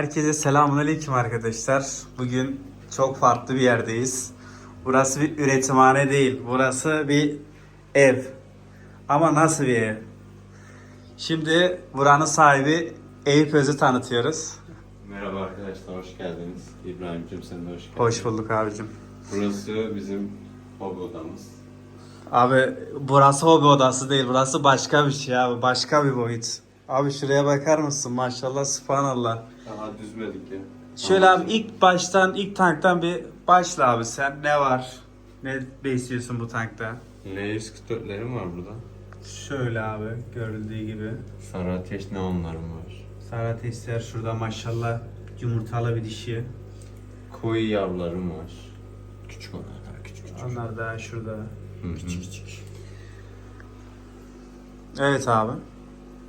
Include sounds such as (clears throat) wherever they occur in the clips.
Herkese selamünaleyküm arkadaşlar. Bugün çok farklı bir yerdeyiz. Burası bir üretimhane değil. Burası bir ev. Ama nasıl bir ev? Şimdi buranın sahibi Eyüp Öz'ü tanıtıyoruz. Merhaba arkadaşlar, hoş geldiniz. İbrahim'cim sen de hoş geldin. Hoş bulduk abicim. Burası bizim hobi odamız. Abi burası hobi odası değil. Burası başka bir şey abi. Başka bir boyut. Abi şuraya bakar mısın? Maşallah subhanallah. Daha düzmedik ya. Şöyle Ama abi ilk baştan ilk tanktan bir başla abi sen. Ne var? Ne besliyorsun bu tankta? L144'lerim var burada. Şöyle abi görüldüğü gibi. Sarı ateş neonlarım var. Sara testler şurada maşallah yumurtalı bir dişi. Koyu yavrularım var. Küçük onlar, küçük küçük. Onlar da şurada. Hı hı. küçük. Evet abi.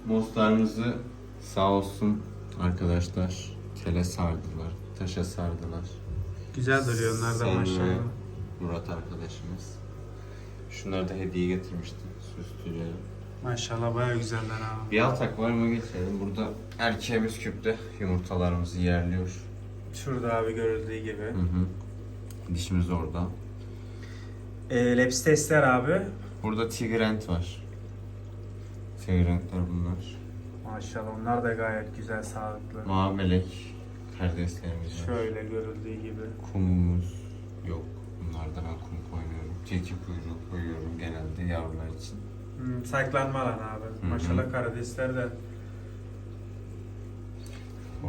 Moslarımızı sağ olsun arkadaşlar tele sardılar, taşa sardılar. Güzel duruyor onlar da Sen ve maşallah. Murat arkadaşımız. Şunları da hediye getirmişti. Süslüleri. Maşallah baya güzeller abi. Bir alt akvaryuma geçelim. Burada erkeğimiz küpte yumurtalarımızı yerliyor. Şurada abi görüldüğü gibi. Hı hı. Dişimiz orada. E, Leps testler abi. Burada tigrent var. Tigrentler bunlar. Maşallah onlar da gayet güzel sağlıklı. Mavi melek karideslerimiz var. Şöyle görüldüğü gibi. Kumumuz yok. Bunlarda ben kum koymuyorum. Tilki kuyruğu koyuyorum genelde yavrular için. Hmm, saklanma lan abi. hı. Maşallah karidesler de.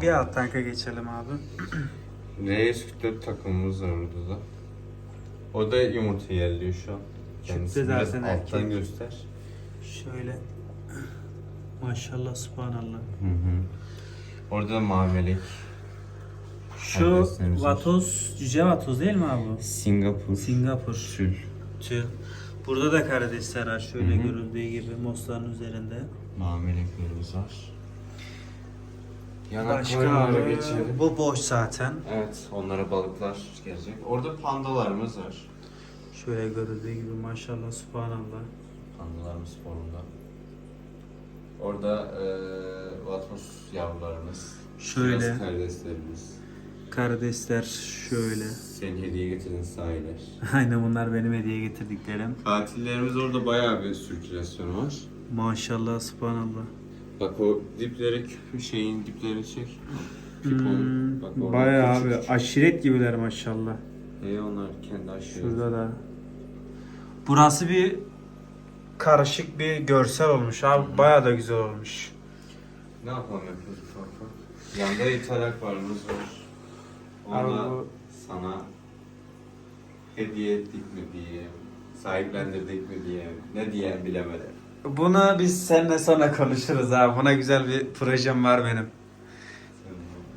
Bir alt tanka geçelim abi. (clears throat) R144 takımımız var orada da. O da yumurta yerliyor şu an. Kendisi zaten alttan erkek. göster. Şöyle. Maşallah subhanallah. Hı hı. Orada da mavi melek. Şu Karideslerimiz var. vatoz, cüce vatoz değil mi abi? bu? Singapur. Singapur. Sül. Tüh. Burada da karidesler var şöyle Hı hı. görüldüğü gibi mosların üzerinde. Mavi meleklerimiz var. Yanak Başka koyunlara geçelim. bu boş zaten. Evet, onlara balıklar gelecek. Orada pandalarımız var. Şöyle görüldüğü gibi maşallah subhanallah. Pandalarımız formunda. Orada eee vatos yavrularımız. Şöyle. Biraz karideslerimiz. Karidesler şöyle. Senin hediye getirdin sahiler. (laughs) Aynen bunlar benim hediye getirdiklerim. Katillerimiz orada bayağı bir sirkülasyon var. Maşallah subhanallah. Bak o dipleri şeyin diplerini çek. Pipon. Hmm, Bak orada bayağı küçük abi küçük. aşiret gibiler maşallah. İyi onlar kendi aşırı. Şurada da. Burası bir karışık bir görsel olmuş abi. Bayağı da güzel olmuş. Ne yapalım yapıyoruz ufak. Yanda ithal akvaryumuz var. Onu da Abi bu- sana hediye ettik mi diye, sahiplendirdik mi diye, ne diyen bilemedim. Bunu biz seninle sonra konuşuruz abi. Buna güzel bir projem var benim.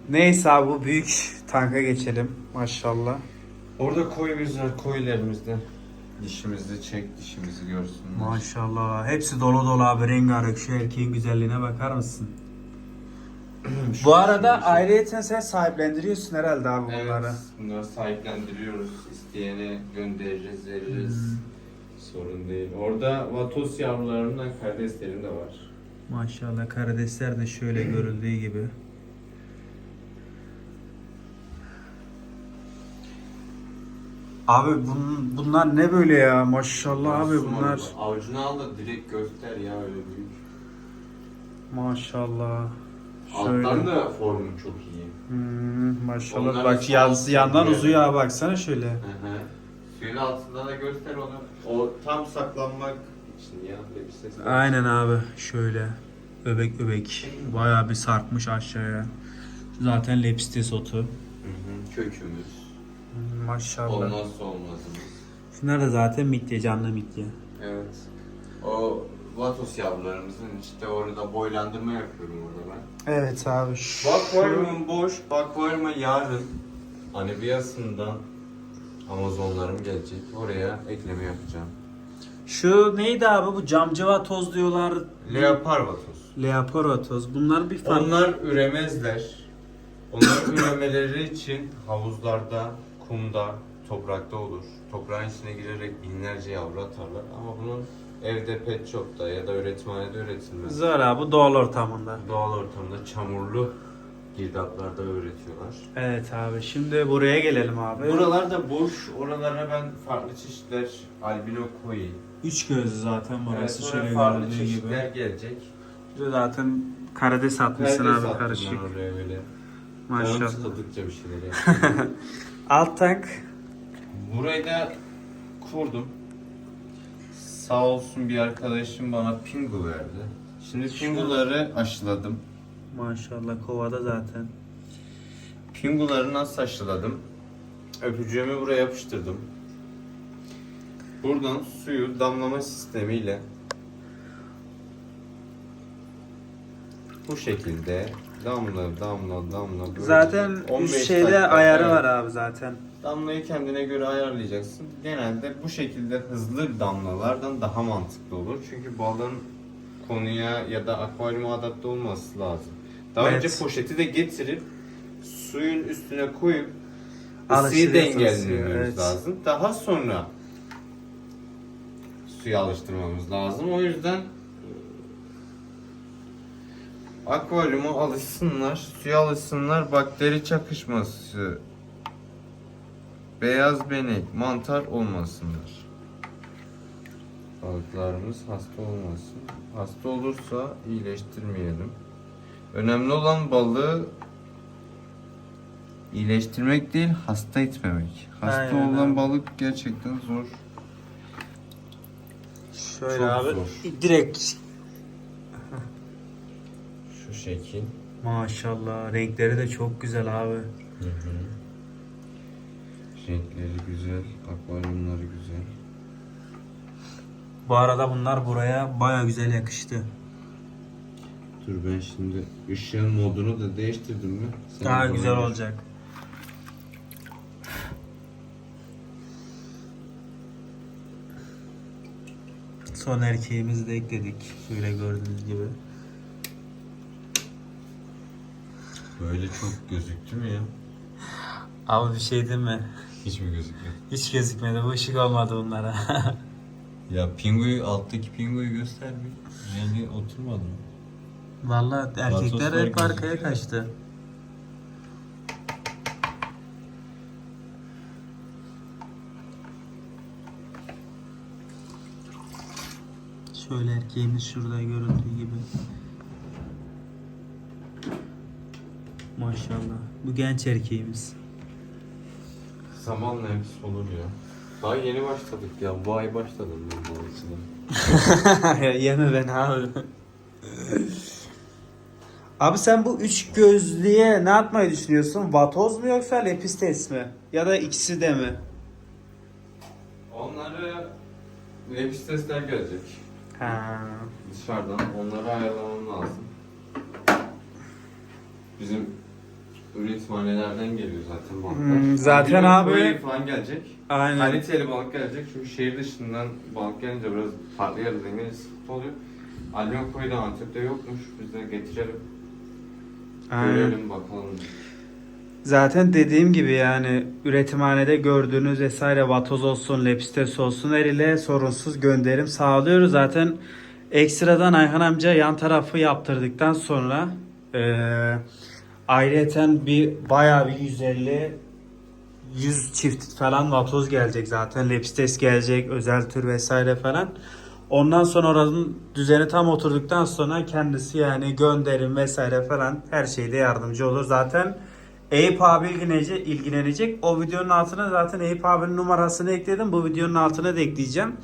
Neyse abi bu büyük tanka geçelim. Maşallah. Orada koyumuz var, koyularımızda. Dişimizi çek, dişimizi görsünler. Maşallah. Hepsi dolu dolu abi. Rengarenk. Şu erkeğin güzelliğine bakar mısın? Şu (clears throat) Bu arada dişimizi- ayrıyeten sen sahiplendiriyorsun herhalde abi bunları. Evet, bunları sahiplendiriyoruz. İsteyene göndeririz, veririz. Hmm. Sorun değil. Orada vatos yavrularımdan karideslerim de var. Maşallah karidesler de şöyle (clears throat) görüldüğü gibi. Abi bun, bunlar ne böyle ya maşallah abi bunlar. Avucunu al da direkt göster ya öyle büyük. maşallah şöyle Alttan da formu çok iyi. Hmm, maşallah Onlar bak sağ- yandan böyle. uzuyor abi baksana şöyle Hı hı. Suyun altında da göster onu. O tam saklanmak için ya. Bir ses aynen abi şöyle öbek öbek bayağı bir sarkmış aşağıya zaten lepstes otu Hı hı. Kökümüz. Maşallah Olmazsa olmazımız. şunlar da zaten midye canlı midye Evet. O vatos yavrularımızın işte orada boylandırma yapıyorum orada ben. evet abi şu- Akvaryumum boş. Akvaryuma yarın Anibiyasından Amazonlarım gelecek. Oraya ekleme yapacağım. Şu neydi abi bu camcıva toz diyorlar. Leopar vatos. Leoparo toz. Bunlar bir farklı. Onlar üremezler. Onlar üremeleri için havuzlarda, kumda, toprakta olur. Toprağın içine girerek binlerce yavru atarlar. Ama bunun evde pet shop'ta ya da üretimhanede üretilmez. Zor abi doğal ortamında. Doğal ortamda çamurlu girdaplarda öğretiyorlar. Evet abi şimdi buraya gelelim abi. Buralarda boş, oralara ben farklı çeşitler albino koi. Üç gözlü zaten Evet, burası sonra şöyle farklı çeşitler gibi. gelecek. Bir de zaten karides atmışsın Perde abi karışık. oraya böyle. Maşallah. sıkıldıkça bir şeyler yapıyorum. (laughs) Alt tank. Burayı da kurdum. Sağ olsun bir arkadaşım bana pingu verdi. Şimdi pinguları aşıladım. Maşallah kovada zaten. Pinguları nasıl aşıladım? Öpücüğümü buraya yapıştırdım. Buradan suyu damlama sistemiyle bu şekilde damla damla damla böyle Zaten 15 üst şeyde dakika, ayarı evet. var abi zaten. Damlayı kendine göre ayarlayacaksın. Genelde bu şekilde hızlı damlalardan daha mantıklı olur. Çünkü balın konuya ya da akvaryuma adapte olması lazım. Daha Evet. önce poşeti de getirip suyun üstüne koyup ısıyı suyu, dengelememiz evet. lazım. Daha sonra suya alıştırmamız lazım. O yüzden akvaryuma alışsınlar, suya alışsınlar, bakteri çakışması, beyaz benek, mantar olmasınlar. Balıklarımız hasta olmasın. Hasta olursa iyileştirmeyelim. Önemli olan balığı iyileştirmek değil, hasta etmemek. Hasta Aynen olan abi. balık gerçekten zor. Şöyle Çok abi. zor. Direkt Şu şekil. maşallah renkleri de çok güzel abi. Hı hı. Renkleri güzel, akvaryumları güzel. Bu arada bunlar buraya baya güzel yakıştı. Dur ben şimdi ışığın modunu da değiştirdim mi? Sen Daha güzel olacak. Son erkeğimizi de ekledik. Şöyle gördüğünüz gibi. Böyle çok gözüktü mü ya? Abi bir şey değil mi? Hiç mi gözükmedi? Hiç gözükmedi. Bu ışık olmadı bunlara. (laughs) Ya pinguyu alttaki pinguyu göster bir. Rengi oturmadı mı? Vallahi erkekler Vatoslar hep arkaya gözüküyor. kaçtı. Şöyle erkeğimiz şurada görüldüğü gibi. Maşallah. Bu genç erkeğimiz. Zamanla hepsi olur ya. Daha yeni başladık ya. Bu ay başladım ben bu açıdan. (laughs) Yeme ben abi. abi sen bu üç gözlüye ne yapmayı düşünüyorsun? Vatoz mu yoksa lepistes mi? Ya da ikisi de mi? Onları lepistesler gelecek. Ha. Dışarıdan onları ayarlamam lazım. Bizim üretimhanelerden geliyor zaten balıklar. Hmm, zaten Albino abi- koi falan gelecek. Aynen. Kaliteli balık gelecek çünkü şehir dışından balık gelince biraz farklı yerlerden gelince sıkıntı oluyor. Albino koi de Antep'te yokmuş. Biz de getirelim. Aynen. Görelim bakalım. Zaten dediğim gibi yani üretimhanede gördüğünüz vesaire vatoz olsun, lepistes olsun her ile sorunsuz gönderim sağlıyoruz. Zaten ekstradan Ayhan amca yan tarafı yaptırdıktan sonra eee ayrıyeten bir bayağı bir 150 100 çift falan vatoz gelecek zaten. Lepistes gelecek, özel tür vesaire falan. Ondan sonra oranın düzeni tam oturduktan sonra kendisi yani gönderim vesaire falan her şeyde yardımcı olur. Zaten Eyüp abi ilgilenecek, ilgilenecek. O videonun altına zaten Eyüp abinin numarasını ekledim. Bu videonun altına da ekleyeceğim.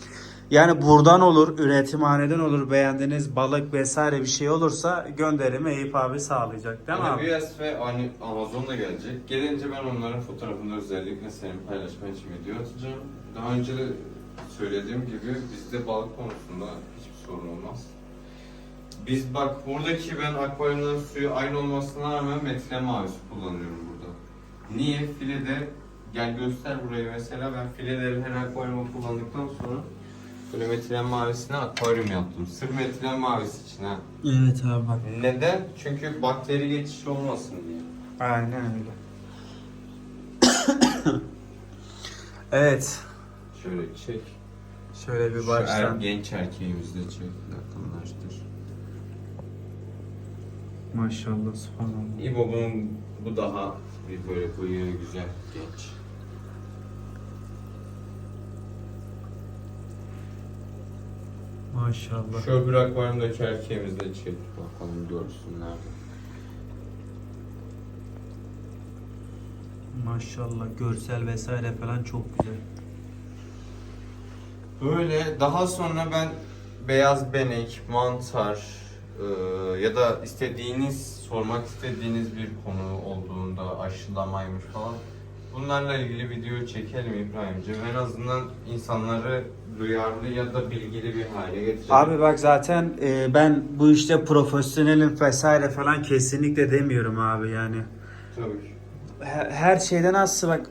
Yani buradan olur, üretimhaneden olur, beğendiğiniz balık vesaire bir şey olursa gönderimi Eyüp abi sağlayacak değil mi abi? AWS ve hani Amazon'da gelecek. Gelince ben onların fotoğrafını özellikle senin paylaşman için video atacağım. Daha önce de söylediğim gibi bizde balık konusunda hiçbir sorun olmaz. Biz bak buradaki ben akvaryumların suyu aynı olmasına rağmen metre mavisi kullanıyorum burada. Niye? Filede gel göster burayı mesela ben fileleri her akvaryuma kullandıktan sonra böyle metilen mavisine akvaryum yaptım. Sırf metilen mavisi için ha. Evet abi bak. Neden? Çünkü bakteri geçişi olmasın diye. Aynen öyle. (coughs) evet. Şöyle çek. Şöyle bir Şu baştan. er, genç erkeğimizi de çek. Yakınlaştır. Maşallah subhanallah. İbo bunun bu daha bir böyle bıyığı güzel genç. Maşallah. Şu öbür akvaryumdaki erkeğimizi de çek bakalım görsünler. Maşallah görsel vesaire falan çok güzel. Böyle daha sonra ben beyaz benek, mantar e, ya da istediğiniz, sormak istediğiniz bir konu olduğunda aşılamaymış falan bunlarla ilgili video çekelim İbrahimciğim. En azından insanları duyarlı ya da bilgili bir hale getirelim. Abi bak zaten e, ben bu işte profesyonelim vesaire falan kesinlikle demiyorum abi yani. Tabii ki. Her, her şeyden az bak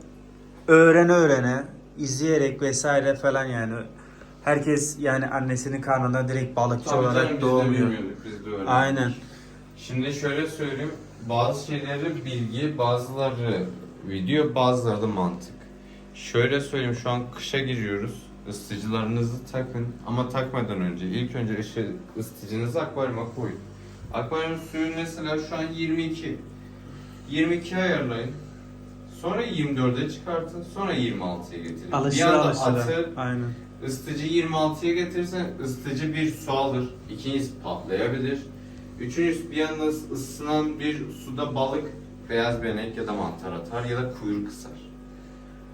öğrene öğrene izleyerek vesaire falan yani. Herkes yani annesinin karnında direkt balıkçı Tabii canım, olarak biz de doğmuyor. biz de öğrendik. Aynen. Şimdi şöyle söyleyeyim. Bazı şeyleri bilgi, bazıları video, bazıları da mantık. Şöyle söyleyeyim şu an kışa giriyoruz. Isıtıcılarınızı takın ama takmadan önce ilk önce ısı, ısıtıcınızı akvaryuma koyun. Akvaryum suyu mesela şu an 22. 22 ayarlayın. Sonra 24'e çıkartın. Sonra 26'ya getirin. Alışır bir anda alışır. atı Aynen. Isıtıcı 26'ya getirsen ısıtıcı bir su alır. İkincisi patlayabilir. Üçüncüsü bir anda ısınan bir suda balık beyaz benek ya da mantar atar ya da kuyruk kısar.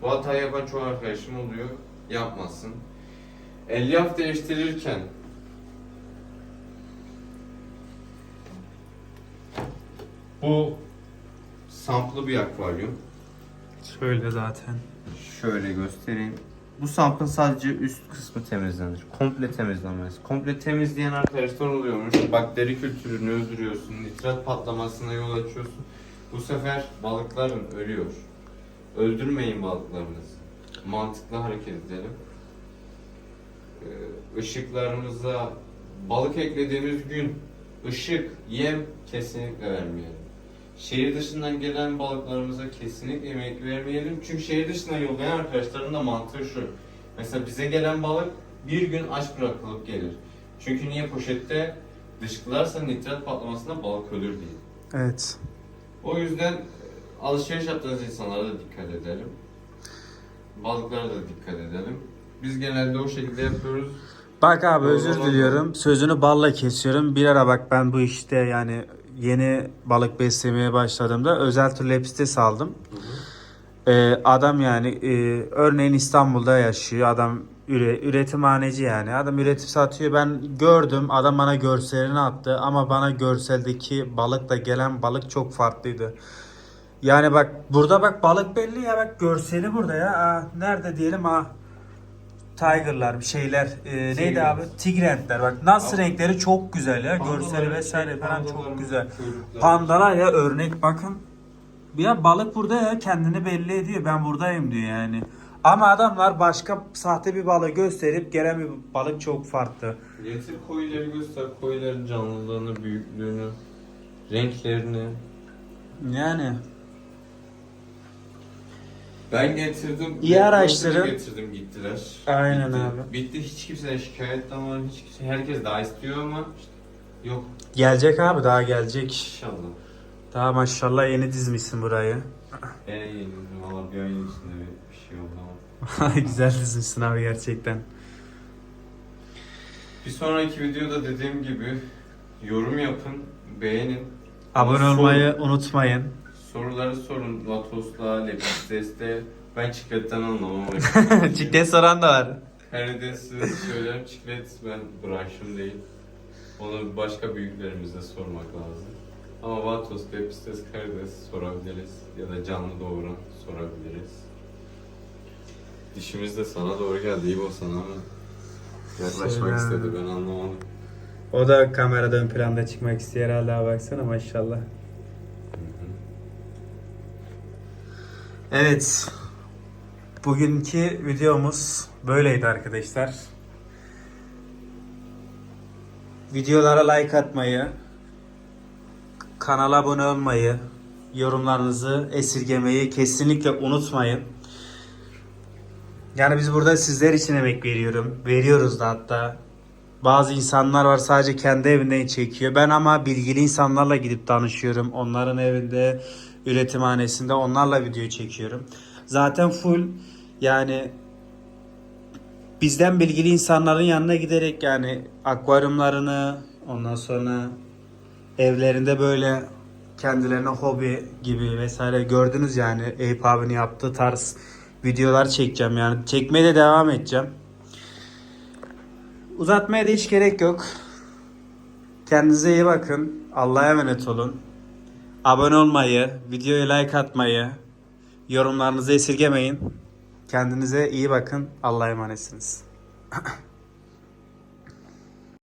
Bu hatayı yapan çok arkadaşım oluyor. Yapmasın. Elyaf değiştirirken bu samplı bir akvaryum. Şöyle zaten. Şöyle göstereyim. Bu sampın sadece üst kısmı temizlenir. Komple temizlenmez. Komple temizleyen arkadaşlar oluyormuş. Bakteri kültürünü öldürüyorsun. Nitrat patlamasına yol açıyorsun. Bu sefer balıkların ölüyor. Öldürmeyin balıklarınızı. Mantıklı hareket edelim. Ee, Işıklarımıza balık eklediğimiz gün ışık, yem kesinlikle vermeyelim. Şehir dışından gelen balıklarımıza kesinlikle yemek vermeyelim. Çünkü şehir dışına yollayan arkadaşların da mantığı şu. Mesela bize gelen balık bir gün aç bırakılıp gelir. Çünkü niye poşette dışkılarsa nitrat patlamasında balık ölür diye. Evet. O yüzden e, alışveriş yaptığınız insanlara da dikkat edelim. Balıklara da dikkat edelim. Biz genelde o şekilde yapıyoruz. Bak abi Doğru özür olan diliyorum. Sözünü balla kesiyorum. Bir ara bak ben bu işte yani yeni balık beslemeye başladığımda özel tür lepistes aldım. Ee, adam yani e, örneğin İstanbul'da yaşıyor. Adam üre, üretimhaneci yani. Adam üretip satıyor. Ben gördüm. Adam bana görselini attı. Ama bana görseldeki balıkla gelen balık çok farklıydı. Yani bak burada bak balık belli ya bak görseli burada ya. Aa, nerede diyelim ha. Tiger'lar bir şeyler e, neydi abi? Tigrentler bak nasıl renkleri çok güzel ya. Görseli vesaire falan çok güzel. Pandalar ya örnek bakın. Ya balık burada ya kendini belli ediyor. Ben buradayım diyor yani. Ama adamlar başka sahte bir balığı gösterip gelen bir balık çok farklı. Getir koyuları göster. Koyuların canlılığını, büyüklüğünü, renklerini. Yani Ben getirdim. İyi araştırın. getirdim gittiler. Aynen Bitti. abi. Bitti hiç kimseden şikayet var. Hiç kimse, herkes daha istiyor ama işte yok gelecek abi daha gelecek. inşallah. Daha maşallah yeni dizmişsin burayı. En yeni valla bir ayın içinde bir, bir şey oldu ama. (laughs) Güzel dizmişsin abi gerçekten. Bir sonraki videoda dediğim gibi yorum yapın, beğenin. Abone Sorun. olmayı unutmayın. Soruları sorun. Vatos'la, Lepistes'te. Ben çikletten anlamam. (laughs) Çiklet soran da var. Her de size söylerim çiklet ben branşım değil. Onu başka büyüklerimize sormak lazım. Ama Vatos, Lepistes, Karides sorabiliriz. Ya da canlı doğuran sorabiliriz. Dişimiz de sana doğru geldi. İyi sana ama yaklaşmak Selam. istedi ben anlamadım. O da kamerada ön planda çıkmak istiyor herhalde abi baksana maşallah. Evet. Bugünkü videomuz böyleydi arkadaşlar. Videolara like atmayı, kanala abone olmayı, yorumlarınızı esirgemeyi kesinlikle unutmayın. Yani biz burada sizler için emek veriyorum. Veriyoruz da hatta. bazı insanlar var sadece kendi evinden çekiyor. Ben ama bilgili insanlarla gidip danışıyorum. Onların evinde, üretimhanesinde onlarla video çekiyorum. Zaten full yani bizden bilgili insanların yanına giderek yani akvaryumlarını ondan sonra evlerinde böyle kendilerine hobi gibi vesaire gördünüz yani Eyüp abinin yaptığı tarz videolar çekeceğim yani çekmeye de devam edeceğim. Uzatmaya da hiç gerek yok. Kendinize iyi bakın. Allah'a emanet olun. Abone olmayı, videoya like atmayı, yorumlarınızı esirgemeyin. Kendinize iyi bakın. Allah'a emanetsiniz. (laughs)